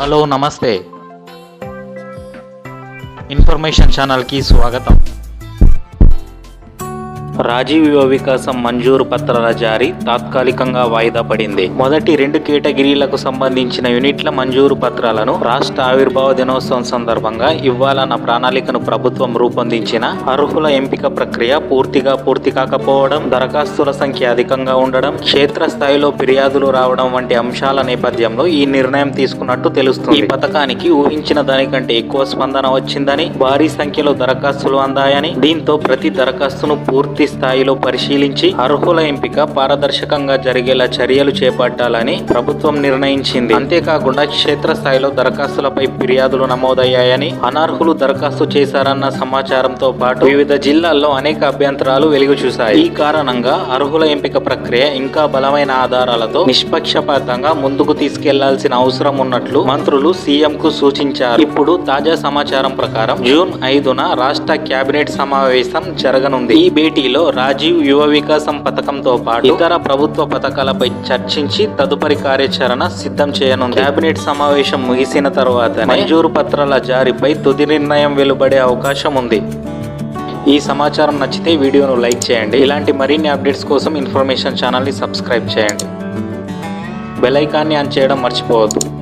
Hello నమస్తే. Information ఛానల్కి స్వాగతం. రాజీవ్ వికాసం మంజూరు పత్రాల జారీ తాత్కాలికంగా వాయిదా పడింది. మొదటి రెండు కేటగిరీలకు సంబంధించిన యూనిట్ల మంజూరు పత్రాలను రాష్ట్ర ఆవిర్భావ దినోత్సవం సందర్భంగా ఇవ్వాలన్న ప్రణాళికను ప్రభుత్వం రూపొందించిన అర్హుల ఎంపిక ప్రక్రియ పూర్తిగా పూర్తి కాకపోవడం దరఖాస్తుల సంఖ్య అధికంగా ఉండడం క్షేత్రస్థాయిలో ఫిర్యాదులు రావడం వంటి అంశాల నేపథ్యంలో ఈ నిర్ణయం తీసుకున్నట్టు తెలుస్తుంది. ఈ పథకానికి ఊహించిన దానికంటే ఎక్కువ స్పందన వచ్చిందని భారీ సంఖ్యలో దరఖాస్తులు అందాయని దీంతో ప్రతి దరఖాస్తును పూర్తి స్థాయిలో పరిశీలించి అర్హుల ఎంపిక పారదర్శకంగా జరిగేలా చర్యలు చేపట్టాలని ప్రభుత్వం నిర్ణయించింది. అంతేకాకుండా క్షేత్రస్థాయిలో దరఖాస్తులపై ఫిర్యాదులు నమోదయ్యాయని అనర్హులు దరఖాస్తు చేశారన్న సమాచారంతో పాటు వివిధ జిల్లాల్లో అనేక అభ్యంతరాలు వెలుగు చూశాయి ఈ కారణంగా అర్హుల ఎంపిక ప్రక్రియ ఇంకా బలమైన ఆధారాలతో నిష్పక్షపాతంగా ముందుకు తీసుకెళ్ళాల్సిన అవసరం ఉన్నట్లు మంత్రులు సీఎం కు సూచించారు. ఇప్పుడు తాజా సమాచారం ప్రకారం జూన్ ఐదున రాష్ట్ర కేబినెట్ సమావేశం జరగనుంది. ఈ భేటీలో రాజీవ్ యువ వికాసం పథకంతో పాటు ఇతర ప్రభుత్వ పథకాలపై చర్చించి తదుపరి కార్యాచరణ సిద్ధం చేయనుంది. కేబినెట్ సమావేశం ముగిసిన తర్వాత మంజూరు పత్రాల జారీపై తుది నిర్ణయం వెలువడే అవకాశం ఉంది. ఈ సమాచారం నచ్చితే వీడియోను లైక్ చేయండి. ఇలాంటి మరిన్ని అప్డేట్స్ కోసం ఇన్ఫర్మేషన్ ఛానల్ని సబ్స్క్రైబ్ చేయండి. బెల్ ఐకాన్ని ఆన్ చేయడం మర్చిపోవద్దు.